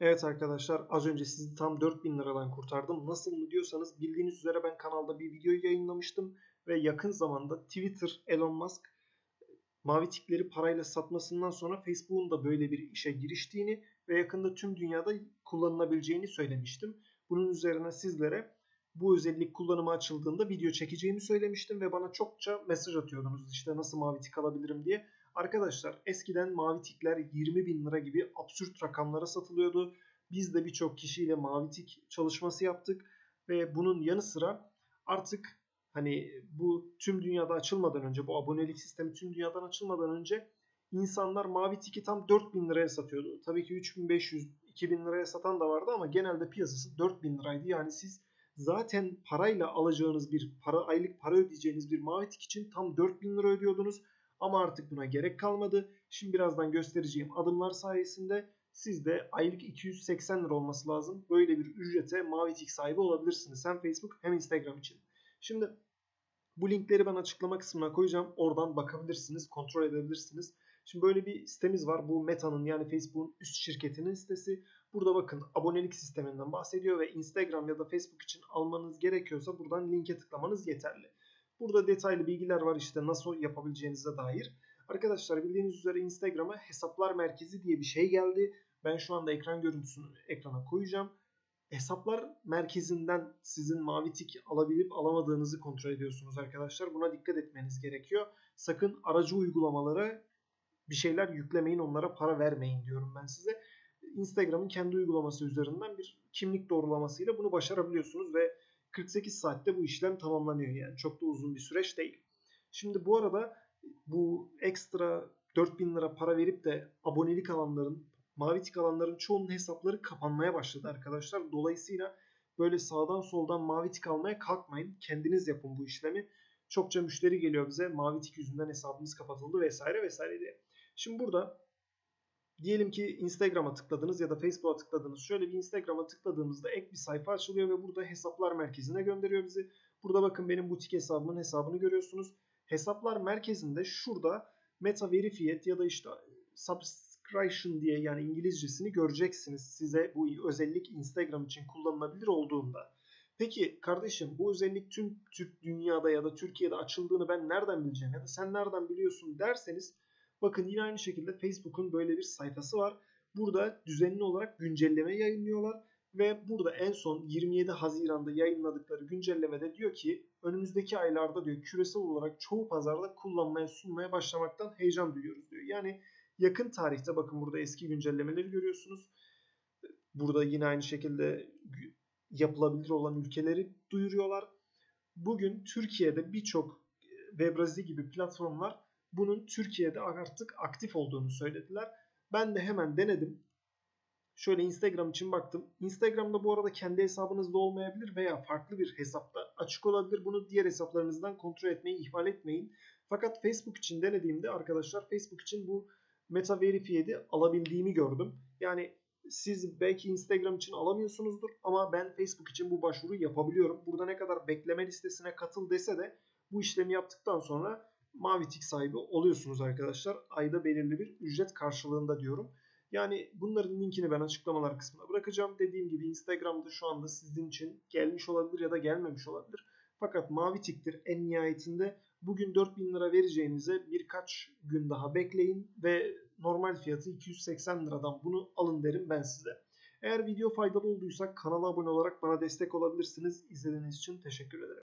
Evet arkadaşlar az önce sizi tam 4000 liradan kurtardım. Nasıl mı diyorsanız bildiğiniz üzere ben kanalda bir video yayınlamıştım. Ve yakın zamanda Twitter Elon Musk mavi tikleri parayla satmasından sonra Facebook'un da böyle bir işe giriştiğini ve yakında tüm dünyada kullanılabileceğini söylemiştim. Bunun üzerine sizlere bu özellik kullanıma açıldığında video çekeceğimi söylemiştim ve bana çokça mesaj atıyordunuz işte nasıl mavi tik alabilirim diye. Arkadaşlar eskiden mavi tikler 20 bin lira gibi absürt rakamlara satılıyordu. Biz de birçok kişiyle mavi tik çalışması yaptık ve bunun yanı sıra artık hani bu tüm dünyada açılmadan önce bu abonelik sistemi tüm dünyadan açılmadan önce insanlar mavi tiki tam 4000 liraya satıyordu. Tabii ki 3500 2000 liraya satan da vardı ama genelde piyasası 4000 liraydı. Yani siz zaten parayla alacağınız bir para aylık para ödeyeceğiniz bir mavi tik için tam 4000 lira ödüyordunuz. Ama artık buna gerek kalmadı. Şimdi birazdan göstereceğim adımlar sayesinde siz de aylık 280 lira olması lazım. Böyle bir ücrete mavi tik sahibi olabilirsiniz. Hem Facebook hem Instagram için. Şimdi bu linkleri ben açıklama kısmına koyacağım. Oradan bakabilirsiniz, kontrol edebilirsiniz. Şimdi böyle bir sitemiz var. Bu Meta'nın yani Facebook'un üst şirketinin sitesi. Burada bakın abonelik sisteminden bahsediyor ve Instagram ya da Facebook için almanız gerekiyorsa buradan linke tıklamanız yeterli. Burada detaylı bilgiler var işte nasıl yapabileceğinize dair. Arkadaşlar bildiğiniz üzere Instagram'a hesaplar merkezi diye bir şey geldi. Ben şu anda ekran görüntüsünü ekrana koyacağım. Hesaplar merkezinden sizin mavi tik alabilip alamadığınızı kontrol ediyorsunuz arkadaşlar. Buna dikkat etmeniz gerekiyor. Sakın aracı uygulamalara bir şeyler yüklemeyin, onlara para vermeyin diyorum ben size. Instagram'ın kendi uygulaması üzerinden bir kimlik doğrulamasıyla bunu başarabiliyorsunuz ve 48 saatte bu işlem tamamlanıyor yani çok da uzun bir süreç değil. Şimdi bu arada bu ekstra 4000 lira para verip de abonelik alanların, mavi tik alanların çoğunun hesapları kapanmaya başladı arkadaşlar. Dolayısıyla böyle sağdan soldan mavi tik almaya kalkmayın. Kendiniz yapın bu işlemi. Çokça müşteri geliyor bize mavi tik yüzünden hesabımız kapatıldı vesaire vesaire diye. Şimdi burada diyelim ki Instagram'a tıkladınız ya da Facebook'a tıkladınız. Şöyle bir Instagram'a tıkladığımızda ek bir sayfa açılıyor ve burada hesaplar merkezine gönderiyor bizi. Burada bakın benim butik hesabımın hesabını görüyorsunuz. Hesaplar merkezinde şurada Meta Verified ya da işte Subscription diye yani İngilizcesini göreceksiniz. Size bu özellik Instagram için kullanılabilir olduğunda. Peki kardeşim bu özellik tüm Türk dünyada ya da Türkiye'de açıldığını ben nereden bileceğim ya da sen nereden biliyorsun derseniz Bakın yine aynı şekilde Facebook'un böyle bir sayfası var. Burada düzenli olarak güncelleme yayınlıyorlar ve burada en son 27 Haziran'da yayınladıkları güncellemede diyor ki önümüzdeki aylarda diyor küresel olarak çoğu pazarda kullanmaya sunmaya başlamaktan heyecan duyuyoruz diyor. Yani yakın tarihte bakın burada eski güncellemeleri görüyorsunuz. Burada yine aynı şekilde yapılabilir olan ülkeleri duyuruyorlar. Bugün Türkiye'de birçok Webrazi gibi platformlar bunun Türkiye'de artık aktif olduğunu söylediler. Ben de hemen denedim. Şöyle Instagram için baktım. Instagram'da bu arada kendi hesabınızda olmayabilir veya farklı bir hesapta açık olabilir. Bunu diğer hesaplarınızdan kontrol etmeyi ihmal etmeyin. Fakat Facebook için denediğimde arkadaşlar Facebook için bu Meta Verified'i alabildiğimi gördüm. Yani siz belki Instagram için alamıyorsunuzdur ama ben Facebook için bu başvuruyu yapabiliyorum. Burada ne kadar bekleme listesine katıl dese de bu işlemi yaptıktan sonra mavi tik sahibi oluyorsunuz arkadaşlar. Ayda belirli bir ücret karşılığında diyorum. Yani bunların linkini ben açıklamalar kısmına bırakacağım. Dediğim gibi Instagram'da şu anda sizin için gelmiş olabilir ya da gelmemiş olabilir. Fakat mavi tiktir en nihayetinde bugün 4000 lira vereceğinize birkaç gün daha bekleyin ve normal fiyatı 280 liradan bunu alın derim ben size. Eğer video faydalı olduysa kanala abone olarak bana destek olabilirsiniz. İzlediğiniz için teşekkür ederim.